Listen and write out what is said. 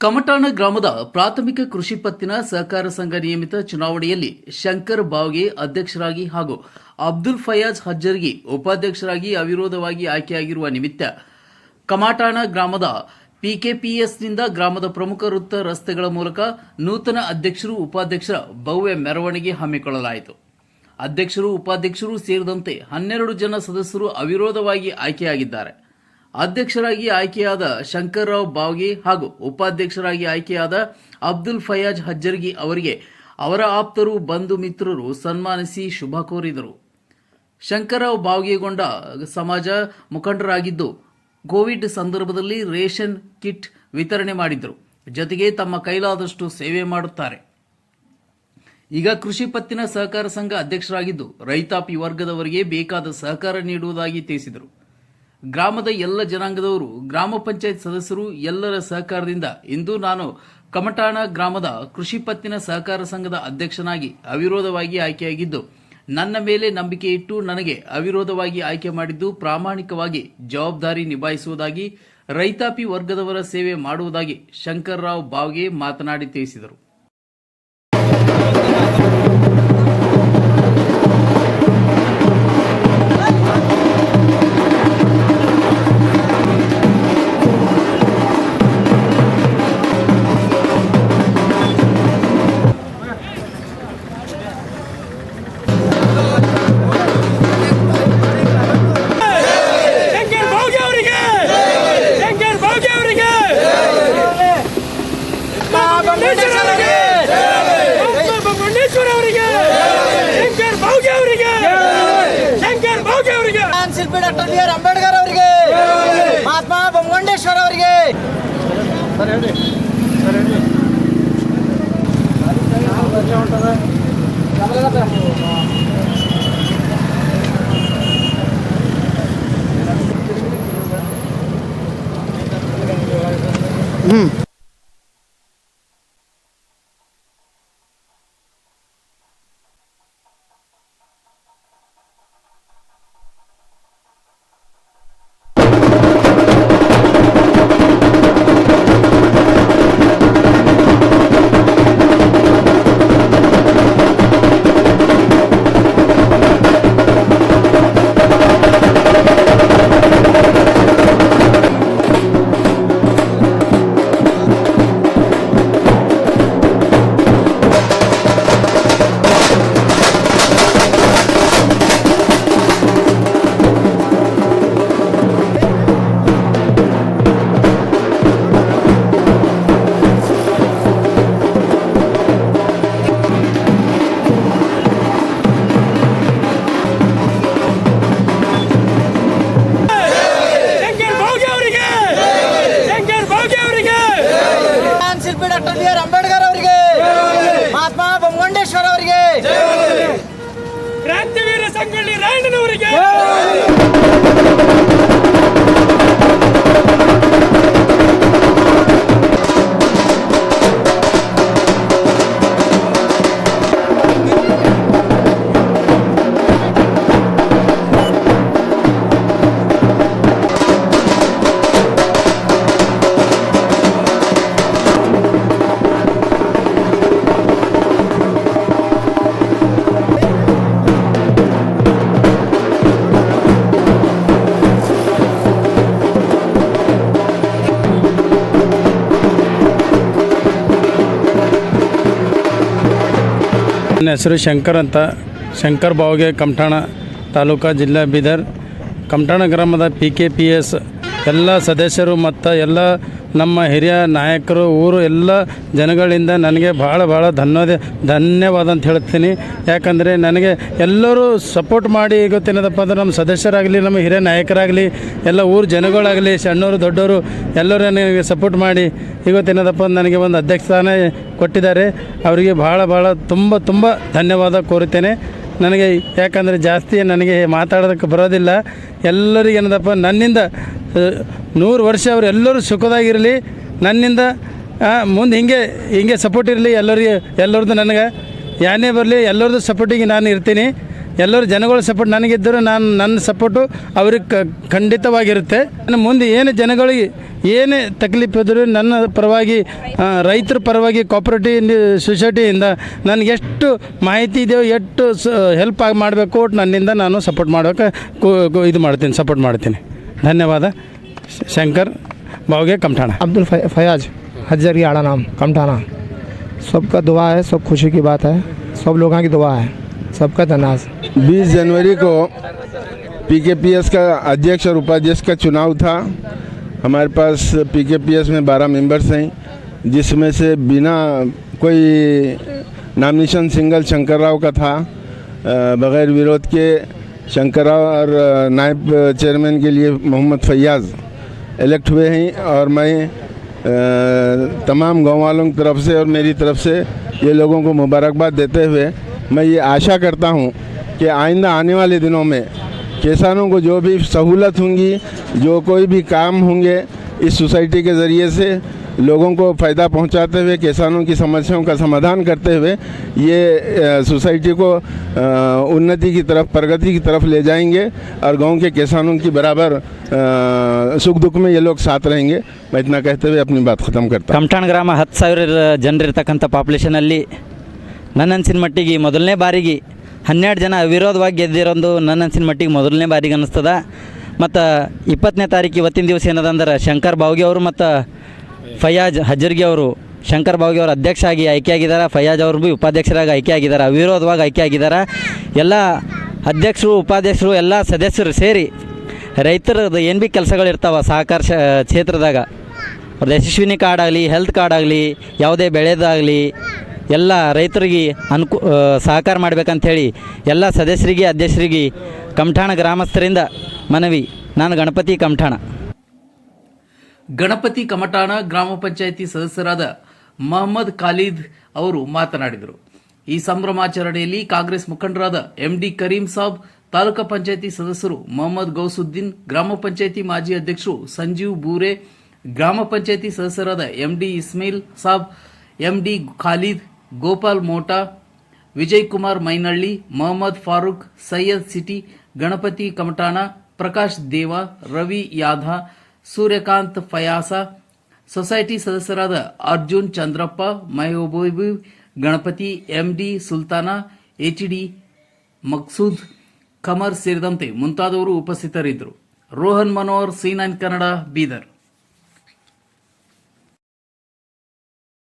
ಕಮಟಾಣ ಗ್ರಾಮದ ಪ್ರಾಥಮಿಕ ಕೃಷಿ ಪತ್ತಿನ ಸಹಕಾರ ಸಂಘ ನಿಯಮಿತ ಚುನಾವಣೆಯಲ್ಲಿ ಶಂಕರ್ ಬಾವ್ಗೆ ಅಧ್ಯಕ್ಷರಾಗಿ ಹಾಗೂ ಅಬ್ದುಲ್ ಫಯಾಜ್ ಹಜ್ಜರ್ಗಿ ಉಪಾಧ್ಯಕ್ಷರಾಗಿ ಅವಿರೋಧವಾಗಿ ಆಯ್ಕೆಯಾಗಿರುವ ನಿಮಿತ್ತ ಕಮಾಟಾಣ ಗ್ರಾಮದ ಪಿಕೆಪಿಎಸ್ನಿಂದ ಗ್ರಾಮದ ಪ್ರಮುಖ ವೃತ್ತ ರಸ್ತೆಗಳ ಮೂಲಕ ನೂತನ ಅಧ್ಯಕ್ಷರು ಉಪಾಧ್ಯಕ್ಷರ ಭವ್ಯ ಮೆರವಣಿಗೆ ಹಮ್ಮಿಕೊಳ್ಳಲಾಯಿತು. ಅಧ್ಯಕ್ಷರು ಉಪಾಧ್ಯಕ್ಷರು ಸೇರಿದಂತೆ ಹನ್ನೆರಡು ಜನ ಸದಸ್ಯರು ಅವಿರೋಧವಾಗಿ ಆಯ್ಕೆಯಾಗಿದ್ದಾರೆ. ಅಧ್ಯಕ್ಷರಾಗಿ ಆಯ್ಕೆಯಾದ ಶಂಕರ್ರಾವ್ ಬಾವ್ಗೆ ಹಾಗೂ ಉಪಾಧ್ಯಕ್ಷರಾಗಿ ಆಯ್ಕೆಯಾದ ಅಬ್ದುಲ್ ಫಯಾಜ್ ಹಜ್ಜರ್ಗಿ ಅವರಿಗೆ ಅವರ ಆಪ್ತರು, ಬಂಧು ಮಿತ್ರರು ಸನ್ಮಾನಿಸಿ ಶುಭ ಕೋರಿದರು. ಶಂಕರರಾವ್ ಬಾವ್ಗೆಗೊಂಡ ಸಮಾಜ ಮುಖಂಡರಾಗಿದ್ದು, ಕೋವಿಡ್ ಸಂದರ್ಭದಲ್ಲಿ ರೇಷನ್ ಕಿಟ್ ವಿತರಣೆ ಮಾಡಿದ್ದರು ಜೊತೆಗೆ ತಮ್ಮ ಕೈಲಾದಷ್ಟು ಸೇವೆ ಮಾಡುತ್ತಾರೆ. ಈಗ ಕೃಷಿ ಪತ್ತಿನ ಸಹಕಾರ ಸಂಘ ಅಧ್ಯಕ್ಷರಾಗಿದ್ದು, ರೈತಾಪಿ ವರ್ಗದವರಿಗೆ ಬೇಕಾದ ಸಹಕಾರ ನೀಡುವುದಾಗಿ ತಿಳಿಸಿದರು. ಗ್ರಾಮದ ಎಲ್ಲ ಜನಾಂಗದವರು, ಗ್ರಾಮ ಪಂಚಾಯತ್ ಸದಸ್ಯರು ಎಲ್ಲರ ಸಹಕಾರದಿಂದ ಇಂದು ನಾನು ಕಮಟಾಣ ಗ್ರಾಮದ ಕೃಷಿ ಪತ್ತಿನ ಸಹಕಾರ ಸಂಘದ ಅಧ್ಯಕ್ಷನಾಗಿ ಅವಿರೋಧವಾಗಿ ಆಯ್ಕೆಯಾಗಿದ್ದು, ನನ್ನ ಮೇಲೆ ನಂಬಿಕೆ ಇಟ್ಟು ನನಗೆ ಅವಿರೋಧವಾಗಿ ಆಯ್ಕೆ ಮಾಡಿದ್ದು ಪ್ರಾಮಾಣಿಕವಾಗಿ ಜವಾಬ್ದಾರಿ ನಿಭಾಯಿಸುವುದಾಗಿ ರೈತಾಪಿ ವರ್ಗದವರ ಸೇವೆ ಮಾಡುವುದಾಗಿ ಶಂಕರ್ರಾವ್ ಬಾವ್ಗೆ ಮಾತನಾಡಿ ತಿಳಿಸಿದರು. ಶಿಲ್ಪಿ ಡಾಕ್ಟರ್ ಬಿ ಆರ್ ಅಂಬೇಡ್ಕರ್ ಅವರಿಗೆ! ಮಹಾತ್ಮ ಬೊಮ್ಮಗೊಂಡೇಶ್ವರ ಅವರಿಗೆ! ಶಂಕರ್ ಹೆಸರು ಶಂಕರ್ ಅಂತ. ಶಂಕರ್ ಬಾವ್ಗೆ, ಕಮಠಾಣ ತಾಲೂಕಾ ಜಿಲ್ಲಾ ಬೀದರ್. ಕಮಠಾಣ ಗ್ರಾಮದ ಪಿ ಕೆ ಪಿ ಎಸ್ ಎಲ್ಲ ಸದಸ್ಯರು ಮತ್ತು ಎಲ್ಲ ನಮ್ಮ ಹಿರಿಯ ನಾಯಕರು, ಊರು ಎಲ್ಲ ಜನಗಳಿಂದ ನನಗೆ ಭಾಳ ಭಾಳ ಧನ್ಯವಾದ ಧನ್ಯವಾದ ಅಂತ ಹೇಳ್ತೀನಿ. ಯಾಕಂದರೆ ನನಗೆ ಎಲ್ಲರೂ ಸಪೋರ್ಟ್ ಮಾಡಿ ಗೊತ್ತೇನದಪ್ಪ ಅಂದ್ರೆ ನಮ್ಮ ಸದಸ್ಯರಾಗಲಿ, ನಮ್ಮ ಹಿರಿಯ ನಾಯಕರಾಗಲಿ, ಎಲ್ಲ ಊರು ಜನಗಳಾಗಲಿ, ಸಣ್ಣವರು, ದೊಡ್ಡವರು ಎಲ್ಲರೂ ನನಗೆ ಸಪೋರ್ಟ್ ಮಾಡಿ ಇವತ್ತೇನದಪ್ಪ ನನಗೆ ಒಂದು ಅಧ್ಯಕ್ಷ ಸ್ಥಾನ ಕೊಟ್ಟಿದ್ದಾರೆ. ಅವರಿಗೆ ಭಾಳ ಭಾಳ ತುಂಬ ತುಂಬ ಧನ್ಯವಾದ ಕೋರುತ್ತೇನೆ. ನನಗೆ ಯಾಕಂದರೆ ಜಾಸ್ತಿ ನನಗೆ ಮಾತಾಡೋದಕ್ಕೆ ಬರೋದಿಲ್ಲ. ಎಲ್ಲರಿಗೇನದಪ್ಪ ನನ್ನಿಂದ ನೂರು ವರ್ಷ ಅವರು ಎಲ್ಲರೂ ಸುಖದಾಗಿರಲಿ, ನನ್ನಿಂದ ಮುಂದೆ ಹಿಂಗೆ ಹಿಂಗೆ ಸಪೋರ್ಟ್ ಇರಲಿ ಎಲ್ಲರಿಗೆ, ಎಲ್ಲರದ್ದು ನನಗೆ. ಯಾನೇ ಬರಲಿ, ಎಲ್ಲರದ್ದು ಸಪೋರ್ಟಿಗೆ ನಾನು ಇರ್ತೀನಿ. ಎಲ್ಲರೂ ಜನಗಳ ಸಪೋರ್ಟ್ ನನಗಿದ್ದರೂ ನಾನು ನನ್ನ ಸಪೋರ್ಟು ಅವ್ರಿಗೆ ಖಂಡಿತವಾಗಿರುತ್ತೆ. ಮುಂದೆ ಏನು ಜನಗಳಿಗೆ ಏನೇ ತಕ್ಲೀಫ್ ಇದ್ದರೂ ನನ್ನ ಪರವಾಗಿ ರೈತರ ಪರವಾಗಿ ಕೋಪರೇಟಿವ್ ಸೊಸೈಟಿಯಿಂದ ನನಗೆ ಎಷ್ಟು ಮಾಹಿತಿ ಇದೆಯೋ ಎಷ್ಟು ಹೆಲ್ಪ್ ಆಗಿ ಮಾಡಬೇಕು ನನ್ನಿಂದ ನಾನು ಸಪೋರ್ಟ್ ಮಾಡೋಕೆ ಕು- ಕು- ಇದು ಮಾಡ್ತೀನಿ ಸಪೋರ್ಟ್ ಮಾಡ್ತೀನಿ. धन्यवाद। शंकर बावगे कमठाना। अब्दुल फयाज हजरी आड़ा नाम कमठाना। सबका दुआ है सब खुशी की बात है सब लोगों की दुआ है सबका तनाज 20 जनवरी को पीकेपीएस का अध्यक्ष और उपाध्यक्ष का चुनाव था। हमारे पास पीकेपीएस में 12 मेंबर्स हैं जिसमें से बिना कोई नामिनेशन सिंगल शंकर राव का था। बगैर विरोध के शंकर और नायब चेयरमैन के लिए मोहम्मद फैयाज़ इलेक्ट हुए हैं और मैं तमाम गाँव वालों की तरफ़ से और मेरी तरफ़ से ये लोगों को मुबारकबाद देते हुए मैं ये आशा करता हूँ कि आइंदा आने वाले दिनों में किसानों को जो भी सहूलत होंगी, जो कोई भी काम होंगे इस सोसाइटी के ज़रिए से लोगों को फ़ायदा पहुंचाते हुए किसानों की समस्याओं का समाधान करते हुए ये अ, सोसाइटी को अ, उन्नति की तरफ प्रगति की तरफ ले जाएंगे और गांव के किसानों की बराबर अ, सुख दुख में ये लोग साथ रहेंगे मैं इतना कहते हुए अपनी बात ख़त्म करता हूँ ಕಮಠಾಣ ಗ್ರಾಮ ಹತ್ತು ಸಾವಿರ ಜನರಿರ್ತಕ್ಕಂಥ ಪಾಪ್ಯುಲೇಷನಲ್ಲಿ ನನ್ನ ಅನ್ಸಿನ ಮಟ್ಟಿಗೆ ಮೊದಲನೇ ಬಾರಿಗೆ ಹನ್ನೆರಡು ಜನ ಅವಿರೋಧವಾಗಿ ಗೆದ್ದಿರೋದು ನನ್ನ ಅನ್ಸಿನ ಮಟ್ಟಿಗೆ ಮೊದಲನೇ ಬಾರಿಗೆ ಅನ್ನಿಸ್ತದ ಮತ್ತು ಇಪ್ಪತ್ತನೇ ತಾರೀಕು ಇವತ್ತಿನ ದಿವಸ ಏನದಂದ್ರೆ ಶಂಕರ್ ಬಾವ್ಗೆ ಅವರು ಮತ್ತು ಫಯಾಜ್ ಹಜರ್ಗಿ ಅವರು, ಶಂಕರ್ ಬಾವಿ ಅವರು ಅಧ್ಯಕ್ಷ ಆಗಿ ಆಯ್ಕೆಯಾಗಿದ್ದಾರೆ. ಫಯಾಜ್ ಅವರು ಭೀ ಉಪಾಧ್ಯಕ್ಷರಾಗಿ ಆಯ್ಕೆಯಾಗಿದ್ದಾರೆ. ಅವಿರೋಧವಾಗಿ ಆಯ್ಕೆಯಾಗಿದ್ದಾರೆ. ಎಲ್ಲ ಅಧ್ಯಕ್ಷರು, ಉಪಾಧ್ಯಕ್ಷರು, ಎಲ್ಲ ಸದಸ್ಯರು ಸೇರಿ ರೈತರದ್ದು ಏನು ಭೀ ಕೆಲಸಗಳಿರ್ತಾವ ಸಹಕಾರ ಕ್ಷೇತ್ರದಾಗ. ಅವ್ರದ್ದು ಯಶಸ್ವಿನಿ ಕಾರ್ಡ್ ಆಗಲಿ ಹೆಲ್ತ್ ಕಾರ್ಡ್ ಆಗಲಿ, ಯಾವುದೇ ಬೆಳೆದಾಗಲಿ, ಎಲ್ಲ ರೈತರಿಗೆ ಅನುಕು ಸಹಕಾರ ಮಾಡಬೇಕಂಥೇಳಿ ಎಲ್ಲ ಸದಸ್ಯರಿಗೆ, ಅಧ್ಯಕ್ಷರಿಗೆ, ಕಮಠಾಣ ಗ್ರಾಮಸ್ಥರಿಂದ ಮನವಿ. ನಾನು ಗಣಪತಿ ಕಮಠಾಣ. ಗಣಪತಿ ಕಮಟಾಣ ಗ್ರಾಮ ಪಂಚಾಯಿತಿ ಸದಸ್ಯರಾದ ಮಹಮ್ಮದ್ ಖಾಲೀದ್ ಅವರು ಮಾತನಾಡಿದರು. ಈ ಸಂಭ್ರಮಾಚರಣೆಯಲ್ಲಿ ಕಾಂಗ್ರೆಸ್ ಮುಖಂಡರಾದ ಎಂಡಿ ಕರೀಂ ಸಾಬ್, ತಾಲೂಕಾ ಪಂಚಾಯಿತಿ ಸದಸ್ಯರು ಮೊಹಮ್ಮದ್ ಗೌಸುದ್ದೀನ್, ಗ್ರಾಮ ಪಂಚಾಯಿತಿ ಮಾಜಿ ಅಧ್ಯಕ್ಷರು ಸಂಜೀವ್ ಬೂರೆ, ಗ್ರಾಮ ಪಂಚಾಯಿತಿ ಸದಸ್ಯರಾದ MD Ismail Sab, MD Khalid, Gopal Mota, Vijay Kumar Mainalli, Mohammed Farooq, Syed city, Ganapati ಕಮಟಾಣ, Prakash Deva, Ravi ಯಾಧಾ Suryakant ಫಯಾಸ, society ಸದಸ್ಯರಾದ ಅರ್ಜುನ್ ಚಂದ್ರಪ್ಪ ಮಹಬೂಬಿ ಗಣಪತಿ, ಎಂಡಿ ಸುಲ್ತಾನ, ಎಚ್ಡಿ ಮಕ್ಸೂದ್ ಖಮರ್ ಸೇರಿದಂತೆ ಮುಂತಾದವರು ಉಪಸ್ಥಿತರಿದ್ದರು. ರೋಹನ್ ಮನೋಹರ್ ಸೀನಾನ್ ನೈನ್ ಕನ್ನಡ, ಬೀದರ್.